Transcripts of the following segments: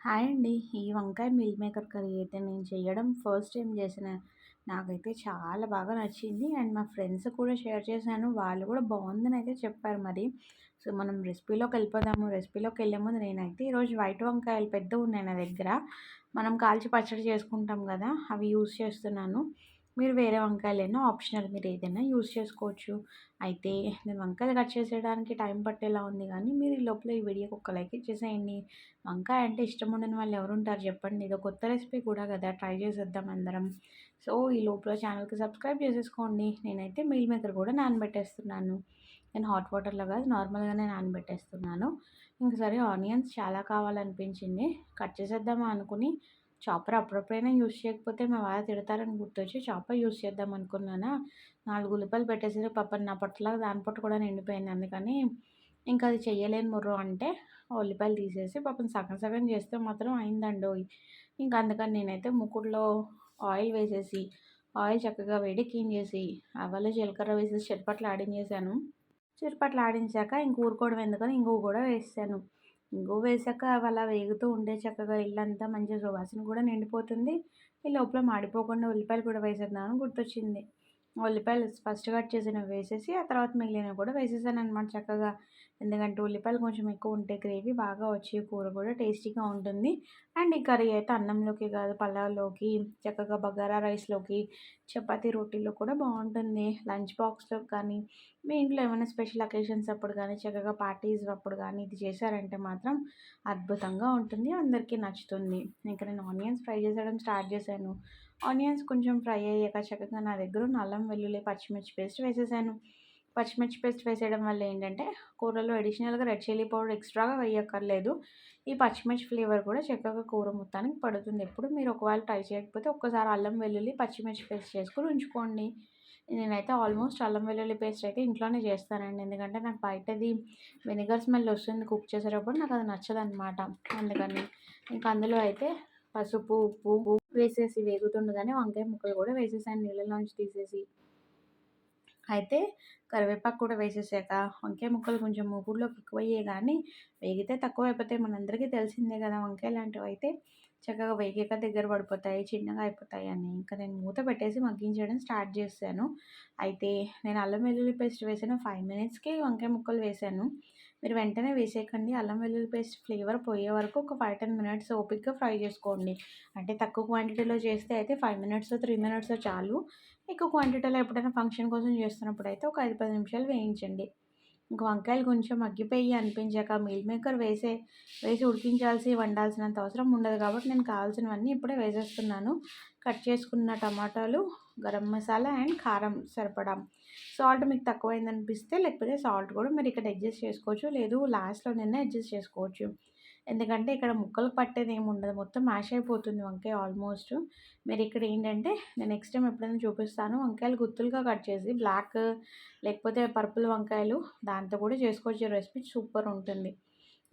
Hi అండి. ఈ వంకాయ మిల్ మేకర్ కర్రీ అయితే నేను చేయడం ఫస్ట్ టైం చేసిన. నాకైతే చాలా బాగా నచ్చింది. అండ్ మా ఫ్రెండ్స్ కూడా షేర్ చేశాను. వాళ్ళు కూడా బాగుందని అయితే చెప్పారు మరి. సో మనం రెసిపీలోకి వెళ్ళిపోదాము. రెసిపీలోకి వెళ్ళే ముందు నేనైతే ఈరోజు వైట్ వంకాయలు పెద్ద ఉన్నాయి నా దగ్గర. మనం కాల్చి పచ్చడి చేసుకుంటాం కదా అవి యూస్ చేస్తున్నాను. మీరు వేరే వంకాయలైనా ఆప్షనల్ మీరు ఏదైనా యూజ్ చేసుకోవచ్చు. అయితే నేను వంకాయలు కట్ చేసేయడానికి టైం పట్టేలా ఉంది కానీ మీరు ఈ లోపల ఈ వీడియోకి ఒక లైక్ ఇచ్చేసేయండి. వంకాయ అంటే ఇష్టం ఉండని వాళ్ళు ఎవరు ఉంటారు చెప్పండి. ఇది కొత్త రెసిపీ కూడా కదా ట్రై చేసేద్దాం అందరం. సో ఈ లోపల ఛానల్కి సబ్స్క్రైబ్ చేసేసుకోండి. నేనైతే మీల్ మేకర్ కూడా నానబెట్టేస్తున్నాను. నేను హాట్ వాటర్లో కాదు నార్మల్గానే నానబెట్టేస్తున్నాను. ఇంక సరే ఆనియన్స్ చాలా కావాలనిపించింది. కట్ చేసేద్దామా అనుకుని చాపర్ అప్పుడప్పుడైనా యూస్ చేయకపోతే మా వారు తిడతారని గుర్తొచ్చి చాపర్ యూస్ చేద్దాం అనుకున్నానా? నాలుగు ఉల్లిపాయలు పెట్టేసి పాప నా పొట్టలాగా దాని పొట్ట కూడా నిండిపోయింది అందుకని ఇంకా అది చెయ్యలేని ముర్రు అంటే ఉల్లిపాయలు తీసేసి పాపం సగం సగం చేస్తే మాత్రం అయిందండో ఇంకా అందుకని నేనైతే ముక్కుడులో ఆయిల్ వేసేసి ఆయిల్ చక్కగా వేడి క్లీన్ చేసి అవలో జీలకర్ర వేసేసి చెట్పట్లు ఆడించేసాను చిరుపట్లు ఆడించాక ఇంక ఊరుకోవడం ఎందుకని ఇంకో కూడా వేసాను ఇంగువ వేసాక అవి అలా వేగుతూ ఉంటే చక్కగా ఇల్లంతా మంచి సువాసన కూడా నిండిపోతుంది. ఈ లోపల మాడిపోకుండా ఉల్లిపాయలు కూడా వేసేద్దామని గుర్తొచ్చింది. ఉల్లిపాయలు ఫస్ట్ కట్ చేసినవి వేసేసి ఆ తర్వాత మిగిలినవి కూడా వేసేసాను అనమాట చక్కగా. ఎందుకంటే ఉల్లిపాయలు కొంచెం ఎక్కువ ఉంటే గ్రేవీ బాగా వచ్చి కూర కూడా టేస్టీగా ఉంటుంది. అండ్ ఈ కర్రీ అయితే అన్నంలోకి కాదు పలావ్లోకి చక్కగా బగారా రైస్లోకి చపాతి రోటీలో కూడా బాగుంటుంది. లంచ్ బాక్స్లో కానీ మీ ఇంట్లో ఏమైనా స్పెషల్ అకేషన్స్ అప్పుడు కానీ చక్కగా పార్టీస్ అప్పుడు కానీ ఇది చేశారంటే మాత్రం అద్భుతంగా ఉంటుంది. అందరికీ నచ్చుతుంది. ఇంకా నేను ఆనియన్స్ ఫ్రై చేసేయడం స్టార్ట్ చేశాను. ఆనియన్స్ కొంచెం ఫ్రై అయ్యాక చక్కగా నా దగ్గర అల్లం వెల్లుల్లి పచ్చిమిర్చి పేస్ట్ వేసేసాను. పచ్చిమిర్చి పేస్ట్ వేసేయడం వల్ల ఏంటంటే కూరలో అడిషనల్గా రెడ్ చిల్లీ పౌడర్ ఎక్స్ట్రాగా వేయక్కర్లేదు. ఈ పచ్చిమిర్చి ఫ్లేవర్ కూడా చక్కగా కూర మొత్తానికి పడుతుంది. ఎప్పుడు మీరు ఒకవేళ ట్రై చేయకపోతే ఒక్కసారి అల్లం వెల్లుల్లి పచ్చిమిర్చి పేస్ట్ చేసుకుని ఉంచుకోండి. నేనైతే ఆల్మోస్ట్ అల్లం వెల్లుల్లి పేస్ట్ అయితే ఇంట్లోనే చేస్తానండి. ఎందుకంటే నాకు బయటది వెనిగర్ స్మెల్ వస్తుంది. కుక్ చేసేటప్పుడు నాకు అది నచ్చదనమాట అందుకని ఇంకా అందులో అయితే పసుపు ఉప్పు వేసేసి వేగుతుండగానే వంకాయ ముక్కలు కూడా వేసేసాను నీళ్ళలోంచి తీసేసి. అయితే కరివేపాకు కూడా వేసేసాక వంకాయ ముక్కలు కొంచెం మూగుడులోకి ఎక్కువయ్యే కానీ వేగితే తక్కువ అయిపోతాయి మనందరికీ తెలిసిందే కదా వంకాయ లాంటివి అయితే చక్కగా వేగాక దగ్గర పడిపోతాయి చిన్నగా అయిపోతాయి అని. ఇంకా నేను మూత పెట్టేసి మగ్గించడం స్టార్ట్ చేశాను. అయితే నేను అల్లం వెల్లుల్లి పేస్ట్ వేసిన. ఫైవ్ మినిట్స్కి వంకాయ ముక్కలు వేసాను. మీరు వెంటనే వేసేయకండి. అల్లం వెల్లుల్లి పేస్ట్ ఫ్లేవర్ పోయే వరకు ఒక ఫైవ్ టెన్ మినిట్స్ ఓపిక్గా ఫ్రై చేసుకోండి. అంటే తక్కువ క్వాంటిటీలో చేస్తే అయితే ఫైవ్ మినిట్స్ త్రీ మినిట్స్ చాలు. ఎక్కువ క్వాంటిటీలో ఎప్పుడైనా ఫంక్షన్ కోసం చేస్తున్నప్పుడు అయితే ఒక ఐదు పది నిమిషాలు వేయించండి. ఇంక వంకాయలు కొంచెం మగ్గిపోయి అనిపించాక మీల్ మేకర్ వేసే వేసి ఉడికించాల్సి వండాల్సినంత అవసరం ఉండదు కాబట్టి నేను కావాల్సినవన్నీ ఇప్పుడే వేసేస్తున్నాను. కట్ చేసుకున్న టమాటాలు గరం మసాలా అండ్ కారం సరిపడా. సాల్ట్ మీకు తక్కువైంది అనిపిస్తే లేకపోతే సాల్ట్ కూడా మీరు ఇక్కడ అడ్జస్ట్ చేసుకోవచ్చు. లేదు లాస్ట్లో నిన్న అడ్జస్ట్ చేసుకోవచ్చు. ఎందుకంటే ఇక్కడ ముక్కలు పట్టేది ఏమి ఉండదు. మొత్తం మ్యాష్ అయిపోతుంది వంకాయ ఆల్మోస్ట్. మీరు ఇక్కడ ఏంటంటే నేను నెక్స్ట్ టైం ఎప్పుడైనా చూపిస్తాను. వంకాయలు గుత్తులుగా కట్ చేసి బ్లాక్ లేకపోతే పర్పుల్ వంకాయలు దాంతో కూడా చేసుకోవచ్చు. రెసిపీ సూపర్ ఉంటుంది.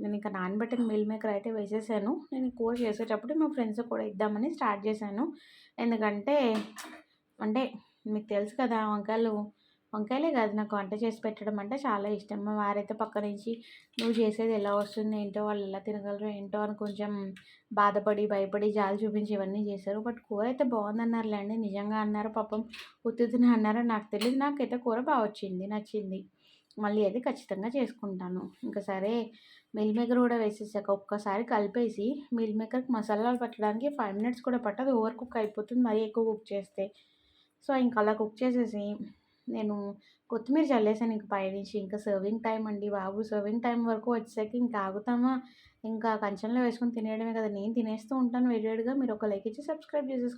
నేను ఇంకా నానబెట్టిన మిల్ మేకర్ అయితే వేసేసాను. నేను కూర చేసేటప్పుడు మా ఫ్రెండ్స్ కూడా ఇద్దామని స్టార్ట్ చేశాను. ఎందుకంటే అంటే మీకు తెలుసు కదా వంకాయలు వంకాయలే కాదు నాకు వంట చేసి పెట్టడం అంటే చాలా ఇష్టం. మా వారైతే పక్క నుంచి నువ్వు చేసేది ఎలా వస్తుంది ఏంటో వాళ్ళు ఎలా తినగలరు ఏంటో అని కొంచెం బాధపడి భయపడి జాలి చూపించి ఇవన్నీ చేశారు. బట్ కూర అయితే బాగుందన్నారులేండి నిజంగా అన్నారు పాపం. ఉత్తుతిని అన్నారో నాకు తెలియదు నాకైతే కూర బాగా వచ్చింది నచ్చింది. మళ్ళీ అది ఖచ్చితంగా చేసుకుంటాను. ఇంకా సరే మిల్ మేకర్ కూడా వేసేసాక ఒక్కసారి కలిపేసి మిల్ మేకర్కి మసాలాలు పెట్టడానికి ఫైవ్ మినిట్స్ కూడా పట్టదు. ఓవర్ కుక్ అయిపోతుంది. మరీ ఎక్కువ కుక్ చేస్తే. సో ఇంకా అలా కుక్ చేసేసి నేను కొత్తిమీర చల్లేసాను ఇంక పైనుంచి. ఇంకా సర్వింగ్ టైం అండి బాబు. సర్వింగ్ టైం వరకు వచ్చేసరికి ఇంకా ఆగుతామా? ఇంకా కంచంలో వేసుకొని తినేయడమే కదా. నేను తినేస్తూ ఉంటాను వేడివేడిగా. మీరు ఒక లైక్ ఇచ్చి సబ్స్క్రైబ్ చేసేసుకోండి.